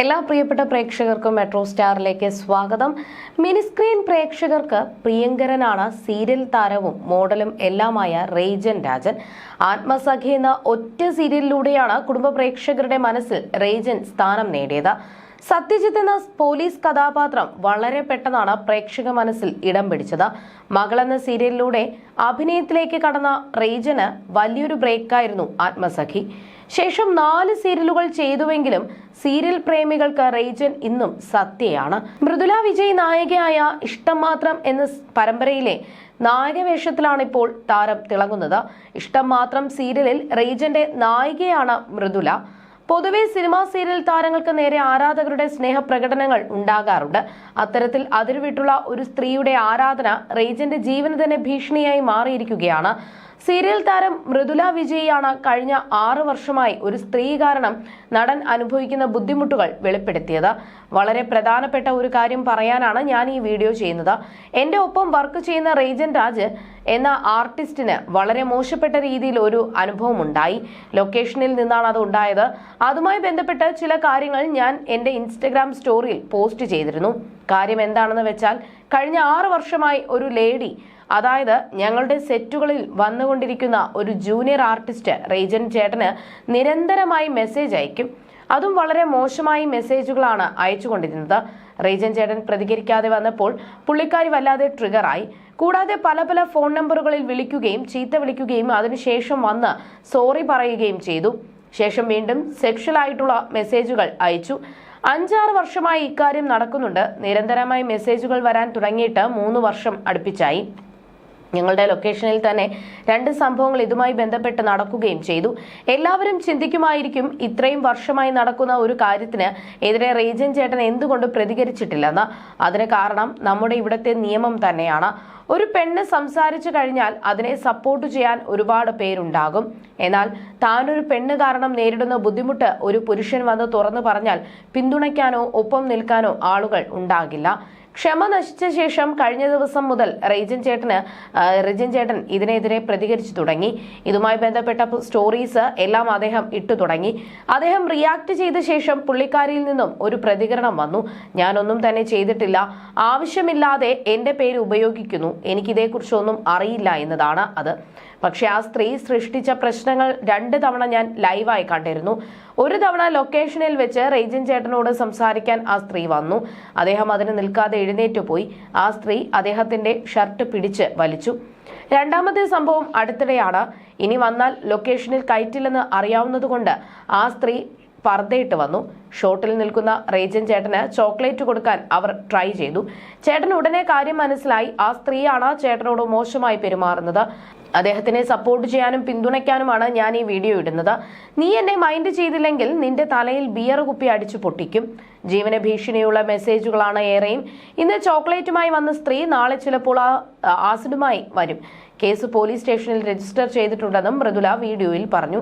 എല്ലാ പ്രിയപ്പെട്ട പ്രേക്ഷകർക്കും മെട്രോ സ്റ്റാറിലേക്ക് സ്വാഗതം. മിനിസ്ക്രീൻ പ്രേക്ഷകർക്ക് പ്രിയങ്കരനാണ് സീരിയൽ താരവും മോഡലും എല്ലാമായ റേജൻ രാജൻ. ആത്മസഖി എന്ന ഒറ്റ സീരിയലിലൂടെയാണ് കുടുംബ പ്രേക്ഷകരുടെ മനസ്സിൽ റേജൻ സ്ഥാനം നേടിയത്. സത്യജിത്ത് എന്ന പോലീസ് കഥാപാത്രം വളരെ പെട്ടെന്നാണ് പ്രേക്ഷക മനസ്സിൽ ഇടം പിടിച്ചത്. മകൾ എന്ന സീരിയലിലൂടെ അഭിനയത്തിലേക്ക് കടന്ന റേജന് വലിയൊരു ബ്രേക്കായിരുന്നു ആത്മസഖി. ശേഷം നാല് സീരിയലുകൾ ചെയ്തുവെങ്കിലും സീരിയൽ പ്രേമികൾക്ക് റേജൻ ഇന്നും സത്യയാണ്. മൃദുല വിജയ് നായികയായ ഇഷ്ടം മാത്രം എന്ന പരമ്പരയിലെ നായകവേഷത്തിലാണ് ഇപ്പോൾ താരം തിളങ്ങുന്നത്. ഇഷ്ടം മാത്രം സീരിയലിൽ റേജന്റെ നായികയാണ് മൃദുല. പൊതുവെ സിനിമാ സീരിയൽ താരങ്ങൾക്ക് നേരെ ആരാധകരുടെ സ്നേഹപ്രകടനങ്ങൾ ഉണ്ടാകാറുണ്ട്. അത്തരത്തിൽ അതിരുവിട്ടുള്ള ഒരു സ്ത്രീയുടെ ആരാധന റേജന്റെ ജീവന് തന്നെ ഭീഷണിയായി മാറിയിരിക്കുകയാണ്. സീരിയൽ താരം മൃദുല വിജയിയാണ് കഴിഞ്ഞ ആറു വർഷമായി ഒരു സ്ത്രീ കാരണം നടൻ അനുഭവിക്കുന്ന ബുദ്ധിമുട്ടുകൾ വെളിപ്പെടുത്തിയത്. വളരെ പ്രധാനപ്പെട്ട ഒരു കാര്യം പറയാനാണ് ഞാൻ ഈ വീഡിയോ ചെയ്യുന്നത്. എന്റെ ഒപ്പം വർക്ക് ചെയ്യുന്ന റേജൻ രാജ് എന്ന ആർട്ടിസ്റ്റിന് വളരെ മോശപ്പെട്ട രീതിയിൽ ഒരു അനുഭവം ഉണ്ടായി. ലൊക്കേഷനിൽ നിന്നാണ് അത് ഉണ്ടായത്. അതുമായി ബന്ധപ്പെട്ട് ചില കാര്യങ്ങൾ ഞാൻ എന്റെ ഇൻസ്റ്റഗ്രാം സ്റ്റോറിയിൽ പോസ്റ്റ് ചെയ്തിരുന്നു. കാര്യം എന്താണെന്ന് വെച്ചാൽ കഴിഞ്ഞ ആറ് വർഷമായി ഒരു ലേഡി അതായത് ഞങ്ങളുടെ സെറ്റുകളിൽ വന്നുകൊണ്ടിരിക്കുന്ന ഒരു ജൂനിയർ ആർട്ടിസ്റ്റ് റേജൻ ചേട്ടന് നിരന്തരമായി മെസ്സേജ് അയക്കും. അതും വളരെ മോശമായി മെസ്സേജുകളാണ് അയച്ചുകൊണ്ടിരുന്നത് റേജൻ ചേട്ടൻ പ്രതികരിക്കാതെ വന്നപ്പോൾ പുള്ളിക്കാരി വല്ലാതെ ട്രിഗറായി കൂടാതെ പല പല ഫോൺ നമ്പറുകളിൽ വിളിക്കുകയും ചീത്ത വിളിക്കുകയും അതിനുശേഷം വന്ന് സോറി പറയുകയും ചെയ്തു. ശേഷം വീണ്ടും സെക്ഷൽ ആയിട്ടുള്ള മെസ്സേജുകൾ അയച്ചു. അഞ്ചാറ് വർഷമായി ഇക്കാര്യം നടക്കുന്നുണ്ട്. നിരന്തരമായി മെസ്സേജുകൾ വരാൻ തുടങ്ങിയിട്ട് മൂന്ന് വർഷം അടുപ്പിച്ചായി. ഞങ്ങളുടെ ലൊക്കേഷനിൽ തന്നെ രണ്ട് സംഭവങ്ങൾ ഇതുമായി ബന്ധപ്പെട്ട് നടക്കുകയും ചെയ്തു. എല്ലാവരും ചിന്തിക്കുമായിരിക്കും ഇത്രയും വർഷമായി നടക്കുന്ന ഒരു കാര്യത്തിന് എതിരെ റേജൻ ചേട്ടൻ എന്തുകൊണ്ട് പ്രതികരിച്ചിട്ടില്ലെന്ന്. അതിന് കാരണം നമ്മുടെ ഇവിടുത്തെ നിയമം തന്നെയാണ്. ഒരു പെണ്ണ് സംസാരിച്ചു കഴിഞ്ഞാൽ അതിനെ സപ്പോർട്ട് ചെയ്യാൻ ഒരുപാട് പേരുണ്ടാകും. എന്നാൽ താനൊരു പെണ്ണ് കാരണം നേരിടുന്ന ബുദ്ധിമുട്ട് ഒരു പുരുഷൻ വന്ന് തുറന്നു പറഞ്ഞാൽ പിന്തുണയ്ക്കാനോ ഒപ്പം നിൽക്കാനോ ആളുകൾ ഉണ്ടാകില്ല. ക്ഷമ നശിച്ച ശേഷം കഴിഞ്ഞ ദിവസം മുതൽ റേജൻ ചേട്ടന് റെയ്ജൻ ചേട്ടൻ ഇതിനെതിരെ പ്രതികരിച്ചു തുടങ്ങി. ഇതുമായി ബന്ധപ്പെട്ട സ്റ്റോറീസ് എല്ലാം അദ്ദേഹം ഇട്ടു തുടങ്ങി. അദ്ദേഹം റിയാക്ട് ചെയ്ത ശേഷം പുള്ളിക്കാരിയിൽ നിന്നും ഒരു പ്രതികരണം വന്നു. ഞാനൊന്നും തന്നെ ചെയ്തിട്ടില്ല. ആവശ്യമില്ലാതെ എന്റെ പേര് ഉപയോഗിക്കുന്നു. എനിക്കിതേക്കുറിച്ചൊന്നും അറിയില്ല എന്നതാണ് അത്. പക്ഷെ ആ സ്ത്രീ സൃഷ്ടിച്ച പ്രശ്നങ്ങൾ രണ്ട് തവണ ഞാൻ ലൈവായി കണ്ടിരുന്നു. ഒരു തവണ ലൊക്കേഷനിൽ വെച്ച് റേജൻ ചേട്ടനോട് സംസാരിക്കാൻ ആ സ്ത്രീ വന്നു. അദ്ദേഹം അതിന് നിൽക്കാതെ എഴുന്നേറ്റ് പോയി. ആ സ്ത്രീ അദ്ദേഹത്തിന്റെ ഷർട്ട് പിടിച്ച് വലിച്ചു. രണ്ടാമത്തെ സംഭവം അടുത്തിടെയാണ്. ഇനി വന്നാൽ ലൊക്കേഷനിൽ കയറ്റില്ലെന്ന് അറിയാവുന്നതുകൊണ്ട് ആ സ്ത്രീ പർദ്ദയിട്ട് വന്നു. ഷോട്ടിൽ നിൽക്കുന്ന റേജൻ ചേട്ടന് ചോക്ലേറ്റ് കൊടുക്കാൻ അവർ ട്രൈ ചെയ്തു. ചേട്ടൻ ഉടനെ കാര്യം മനസ്സിലായി. ആ സ്ത്രീയാണ് ചേട്ടനോട് മോശമായി പെരുമാറുന്നത്. അദ്ദേഹത്തിനെ സപ്പോർട്ട് ചെയ്യാനും പിന്തുണയ്ക്കാനുമാണ് ഞാൻ ഈ വീഡിയോ ഇടുന്നത്. നീ എന്നെ മൈൻഡ് ചെയ്തില്ലെങ്കിൽ നിന്റെ തലയിൽ ബിയർ കുപ്പി അടിച്ചു പൊട്ടിക്കും. ജീവന ഭീഷണിയുള്ള മെസ്സേജുകളാണ് ഏറെയും. ഇന്ന് ചോക്ലേറ്റുമായി വന്ന സ്ത്രീ നാളെ ചിലപ്പോൾ ആസിഡുമായി വരും. കേസ് പോലീസ് സ്റ്റേഷനിൽ രജിസ്റ്റർ ചെയ്തിട്ടുണ്ടെന്നും മൃദുല വീഡിയോയിൽ പറഞ്ഞു.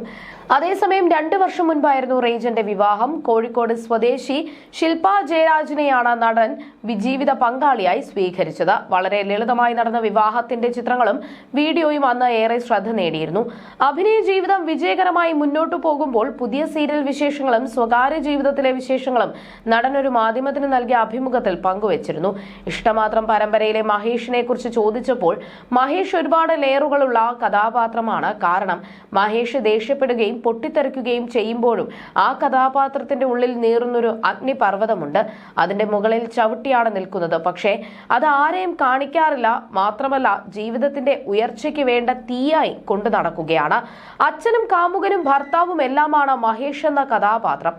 അതേസമയം രണ്ടു വർഷം മുൻപായിരുന്നു റേജന്റെ വിവാഹം. കോഴിക്കോട് സ്വദേശി ശില്പ ജയരാജിനെയാണ് നടൻ വിജീവിത പങ്കാളിയായി സ്വീകരിച്ചത്. വളരെ ലളിതമായി നടന്ന വിവാഹത്തിന്റെ ചിത്രങ്ങളും വീഡിയോയും അന്ന് ഏറെ ശ്രദ്ധ നേടിയിരുന്നു. അഭിനയ ജീവിതം വിജയകരമായി മുന്നോട്ടു പോകുമ്പോൾ പുതിയ സീരിയൽ വിശേഷങ്ങളും സ്വകാര്യ ജീവിതത്തിലെ വിശേഷങ്ങളും നടൻ ഒരു മാധ്യമത്തിന് നൽകിയ അഭിമുഖത്തിൽ പങ്കുവച്ചിരുന്നു. ഇഷ്ടമാത്രം പരമ്പരയിലെ മഹേഷിനെ കുറിച്ച് ചോദിച്ചപ്പോൾ മഹേഷ് ഒരുപാട് ലെയറുകളുള്ള കഥാപാത്രമാണ്. കാരണം മഹേഷ് ദേഷ്യപ്പെടുകയും പൊട്ടിത്തെറിക്കുകയും ചെയ്യുമ്പോഴും ആ കഥാപാത്രത്തിന്റെ ഉള്ളിൽ നീറുന്നൊരു അഗ്നിപർവതമുണ്ട്. അതിന്റെ മുകളിൽ ചവിട്ടിയാണ് നിൽക്കുന്നത്. പക്ഷേ അത് ആരെയും കാണിക്കാറില്ല. മാത്രമല്ല ജീവിതത്തിന്റെ ഉയർച്ചയ്ക്ക് വേണ്ട തീയായി കൊണ്ടു നടക്കുകയാണ്. അച്ഛനും കാമുകനും ഭർത്താവും എല്ലാമാണ് മഹേഷ് എന്ന കഥാപാത്രം.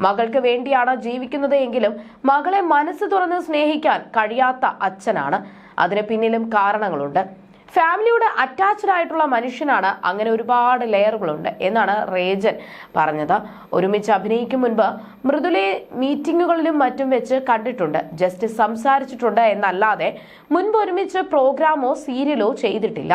മകൾക്ക് വേണ്ടിയാണ് ജീവിക്കുന്നത് എങ്കിലും മകളെ മനസ്സ് തുറന്ന് സ്നേഹിക്കാൻ കഴിയാത്ത അച്ഛനാണ്. അതിന് പിന്നിലും കാരണങ്ങളുണ്ട്. ഫാമിലിയോട് അറ്റാച്ച്ഡ് ആയിട്ടുള്ള മനുഷ്യനാണ് അങ്ങനെ ഒരുപാട് ലെയറുകളുണ്ട് എന്നാണ് റേജൻ പറഞ്ഞത്. ഒരുമിച്ച് അഭിനയിക്കും മുൻപ് മൃദുലയെ മീറ്റിങ്ങുകളിലും മറ്റും വെച്ച് കണ്ടിട്ടുണ്ട്. ജസ്റ്റ് സംസാരിച്ചിട്ടുണ്ട് എന്നല്ലാതെ മുൻപ് ഒരുമിച്ച് പ്രോഗ്രാമോ സീരിയലോ ചെയ്തിട്ടില്ല.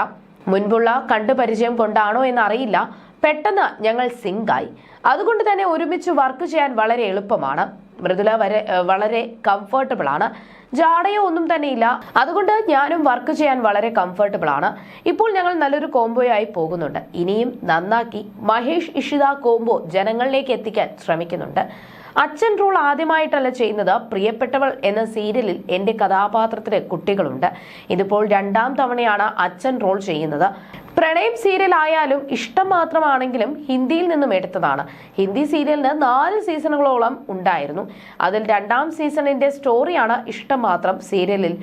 മുൻപുള്ള കണ്ടുപരിചയം കൊണ്ടാണോ എന്നറിയില്ല. പെട്ടെന്ന് ഞങ്ങൾ സിങ്കായി അതുകൊണ്ട് തന്നെ ഒരുമിച്ച് വർക്ക് ചെയ്യാൻ വളരെ എളുപ്പമാണ്. മൃദുല വരെ വളരെ കംഫർട്ടബിൾ ആണ്. ജാടയോ ഒന്നും തന്നെ ഇല്ല അതുകൊണ്ട് ഞാനും വർക്ക് ചെയ്യാൻ വളരെ കംഫർട്ടബിൾ ആണ്. ഇപ്പോൾ ഞങ്ങൾ നല്ലൊരു കോംബോയായി പോകുന്നുണ്ട്. ഇനിയും നന്നാക്കി മഹേഷ് ഇഷിത കോംബോ ജനങ്ങളിലേക്ക് എത്തിക്കാൻ ശ്രമിക്കുന്നുണ്ട്. അച്ഛൻ റോൾ ആദ്യമായിട്ടല്ല ചെയ്യുന്നത് പ്രിയപ്പെട്ടവൾ എന്ന സീരിയലിൽ എന്റെ കഥാപാത്രത്തിലെ കുട്ടികളുണ്ട്. ഇതിപ്പോൾ രണ്ടാം തവണയാണ് അച്ഛൻ റോൾ ചെയ്യുന്നത്. പ്രണയം സീരിയൽ ആയാലും ഇഷ്ടം മാത്രമാണെങ്കിലും ഹിന്ദിയിൽ നിന്നും എടുത്തതാണ്. ഹിന്ദി സീരിയലിന് നാല് സീസണുകളോളം ഉണ്ടായിരുന്നു. അതിൽ രണ്ടാം സീസണിന്റെ സ്റ്റോറിയാണ് ഇഷ്ടം മാത്രം സീരിയലിൽ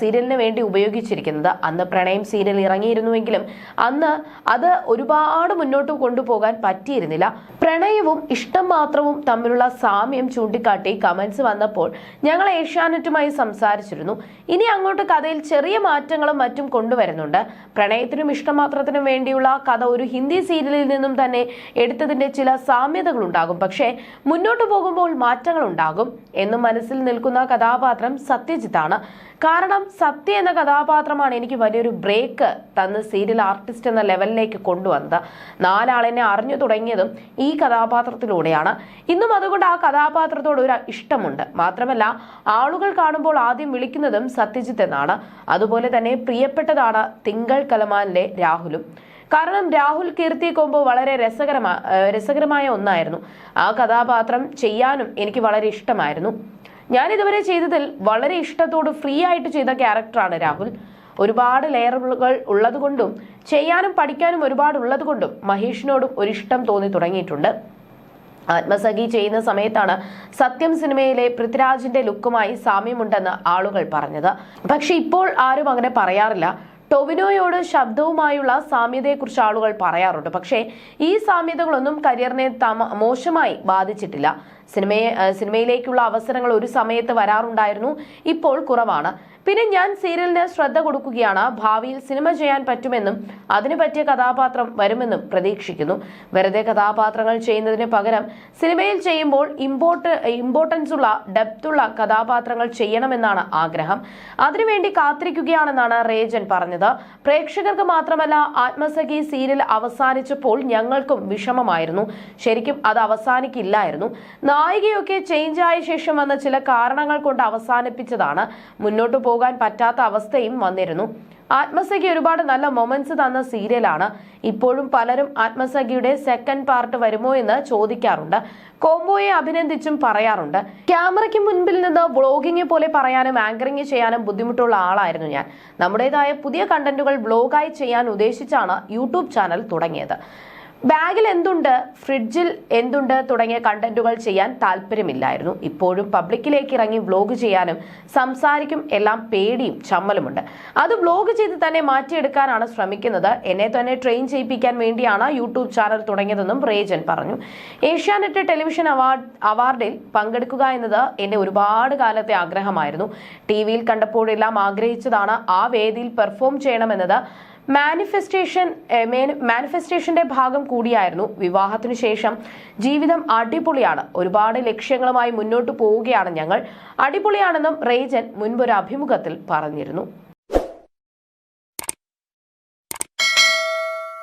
സീരിയലിന് വേണ്ടി ഉപയോഗിച്ചിരിക്കുന്നത്. അന്ന് പ്രണയം സീരിയൽ ഇറങ്ങിയിരുന്നുവെങ്കിലും അന്ന് അത് ഒരുപാട് മുന്നോട്ട് കൊണ്ടുപോകാൻ പറ്റിയിരുന്നില്ല. പ്രണയവും ഇഷ്ടം മാത്രവും തമ്മിലുള്ള സാമ്യം ചൂണ്ടിക്കാട്ടി കമന്റ്സ് വന്നപ്പോൾ ഞങ്ങൾ ഏഷ്യാനെറ്റുമായി സംസാരിച്ചിരുന്നു. ഇനി അങ്ങോട്ട് കഥയിൽ ചെറിയ മാറ്റങ്ങളും മറ്റും കൊണ്ടുവരുന്നുണ്ട്. പ്രണയത്തിനും ഇഷ്ടമാത്രത്തിനും വേണ്ടിയുള്ള കഥ ഒരു ഹിന്ദി സീരിയലിൽ നിന്നും തന്നെ എടുത്തതിന്റെ ചില സാമ്യതകൾ ഉണ്ടാകും പക്ഷേ മുന്നോട്ട് പോകുമ്പോൾ മാറ്റങ്ങൾ ഉണ്ടാകും എന്നും മനസ്സിൽ നിൽക്കുന്ന കഥാപാത്രം സത്യജിത്താണ്. കാരണം സത്യ എന്ന കഥാപാത്രമാണ് എനിക്ക് വലിയൊരു ബ്രേക്ക് തന്ന് സീരിയൽ ആർട്ടിസ്റ്റ് എന്ന ലെവലിലേക്ക് കൊണ്ടുവന്നത്. നാലാളെന്നെ അറിഞ്ഞു തുടങ്ങിയതും ഈ കഥാപാത്രത്തിലൂടെയാണ്. ഇന്നും അതുകൊണ്ട് ആ കഥാപാത്രത്തോട് ഒരു ഇഷ്ടമുണ്ട്. മാത്രമല്ല ആളുകൾ കാണുമ്പോൾ ആദ്യം വിളിക്കുന്നതും സത്യജിത്ത് എന്നാണ്. അതുപോലെ തന്നെ പ്രിയപ്പെട്ടതാണ് തിങ്കൾ കലമാനിലെ രാഹുലും. കാരണം രാഹുൽ കീർത്തി കോമ്പോ വളരെ രസകരമാ രസകരമായ ഒന്നായിരുന്നു. ആ കഥാപാത്രം ചെയ്യാനും എനിക്ക് വളരെ ഇഷ്ടമായിരുന്നു. ഞാൻ ഇതുവരെ ചെയ്തതിൽ വളരെ ഇഷ്ടത്തോട് ഫ്രീ ആയിട്ട് ചെയ്ത ക്യാരക്ടറാണ് രാഹുൽ. ഒരുപാട് ലെയറുകൾ ഉള്ളതുകൊണ്ടും ചെയ്യാനും പഠിക്കാനും ഒരുപാട് ഉള്ളതുകൊണ്ടും മഹേഷിനോടും ഒരു ഇഷ്ടം തോന്നി തുടങ്ങിയിട്ടുണ്ട്. ആത്മസഖി ചെയ്യുന്ന സമയത്താണ് സത്യം സിനിമയിലെ പൃഥ്വിരാജിന്റെ ലുക്കുമായി സാമ്യമുണ്ടെന്ന് ആളുകൾ പറഞ്ഞത്. പക്ഷെ ഇപ്പോൾ ആരും അങ്ങനെ പറയാറില്ല. ടൊവിനോയോട് ശബ്ദവുമായുള്ള സാമ്യതയെക്കുറിച്ച് ആളുകൾ പറയാറുണ്ട്. പക്ഷേ ഈ സാമ്യതകളൊന്നും കരിയറിനെ തമ മോശമായി ബാധിച്ചിട്ടില്ല. സിനിമയെ സിനിമയിലേക്കുള്ള അവസരങ്ങൾ ഒരു സമയത്ത് വരാറുണ്ടായിരുന്നു. ഇപ്പോൾ കുറവാണ്. പിന്നെ ഞാൻ സീരിയലിന് ശ്രദ്ധ കൊടുക്കുകയാണ്. ഭാവിയിൽ സിനിമ ചെയ്യാൻ പറ്റുമെന്നും അതിനു പറ്റിയ കഥാപാത്രം വരുമെന്നും പ്രതീക്ഷിക്കുന്നു. വെറുതെ കഥാപാത്രങ്ങൾ ചെയ്യുന്നതിന് പകരം സിനിമയിൽ ചെയ്യുമ്പോൾ ഇമ്പോർട്ട് ഇമ്പോർട്ടൻസ് ഉള്ള ഡെപ്തുള്ള കഥാപാത്രങ്ങൾ ചെയ്യണമെന്നാണ് ആഗ്രഹം. അതിനുവേണ്ടി കാത്തിരിക്കുകയാണെന്നാണ് റേജൻ പറഞ്ഞത്. പ്രേക്ഷകർക്ക് മാത്രമല്ല ആത്മസഖി സീരിയൽ അവസാനിച്ചപ്പോൾ ഞങ്ങൾക്കും വിഷമമായിരുന്നു. ശരിക്കും അത് അവസാനിക്കില്ലായിരുന്നു. നായികയൊക്കെ ചേഞ്ച് ആയ ശേഷം വന്ന ചില കാരണങ്ങൾ കൊണ്ട് അവസാനിപ്പിച്ചതാണ്. മുന്നോട്ട് പോകാൻ പറ്റാത്ത അവസ്ഥയും വന്നിരുന്നു. ആത്മസഖി ഒരുപാട് നല്ല മൊമെന്റ്സ് തന്ന സീരിയലാണ്. ഇപ്പോഴും പലരും ആത്മസഖിയുടെ സെക്കൻഡ് പാർട്ട് വരുമോ എന്ന് ചോദിക്കാറുണ്ട്. കോംബോയെ അഭിനന്ദിച്ചും പറയാറുണ്ട്. ക്യാമറയ്ക്ക് മുൻപിൽ നിന്ന് വ്ളോഗിങ് പോലെ പറയാനും ആങ്കറിംഗ് ചെയ്യാനും ബുദ്ധിമുട്ടുള്ള ആളായിരുന്നു ഞാൻ. നമ്മുടേതായ പുതിയ കണ്ടന്റുകൾ ബ്ലോഗായി ചെയ്യാൻ ഉദ്ദേശിച്ചാണ് യൂട്യൂബ് ചാനൽ തുടങ്ങിയത്. ബാഗിൽ എന്തുണ്ട്? ഫ്രിഡ്ജിൽ എന്തുണ്ട്? തുടങ്ങിയ കണ്ടന്റുകൾ ചെയ്യാൻ താല്പര്യമില്ലായിരുന്നു. ഇപ്പോഴും പബ്ലിക്കിലേക്ക് ഇറങ്ങി വ്ലോഗ് ചെയ്യാനും സംസാരിക്കും എല്ലാം പേടിയും ചമ്മലുമുണ്ട്. അത് വ്ലോഗ് ചെയ്ത് തന്നെ മാറ്റിയെടുക്കാനാണ് ശ്രമിക്കുന്നത്. എന്നെ തന്നെ ട്രെയിൻ ചെയ്യിപ്പിക്കാൻ വേണ്ടിയാണ് യൂട്യൂബ് ചാനൽ തുടങ്ങിയതെന്നും റേജൻ പറഞ്ഞു. ഏഷ്യാനെറ്റ് ടെലിവിഷൻ അവാർഡ് അവാർഡിൽ പങ്കെടുക്കുക എന്നത് എന്റെ ഒരുപാട് കാലത്തെ ആഗ്രഹമായിരുന്നു. ടി വിയിൽ കണ്ടപ്പോഴെല്ലാം ആഗ്രഹിച്ചതാണ് ആ വേദിയിൽ പെർഫോം ചെയ്യണമെന്നത്. മാനിഫെസ്റ്റേഷൻ മാനിഫെസ്റ്റേഷന്റെ ഭാഗം കൂടിയായിരുന്നു വിവാഹത്തിനു ശേഷം ജീവിതം അടിപൊളിയാണ്. ഒരുപാട് ലക്ഷ്യങ്ങളുമായി മുന്നോട്ട് പോവുകയാണ് ഞങ്ങൾ. അടിപൊളിയാണെന്നും റേജൻ മുൻപൊരു അഭിമുഖത്തിൽ പറഞ്ഞിരുന്നു.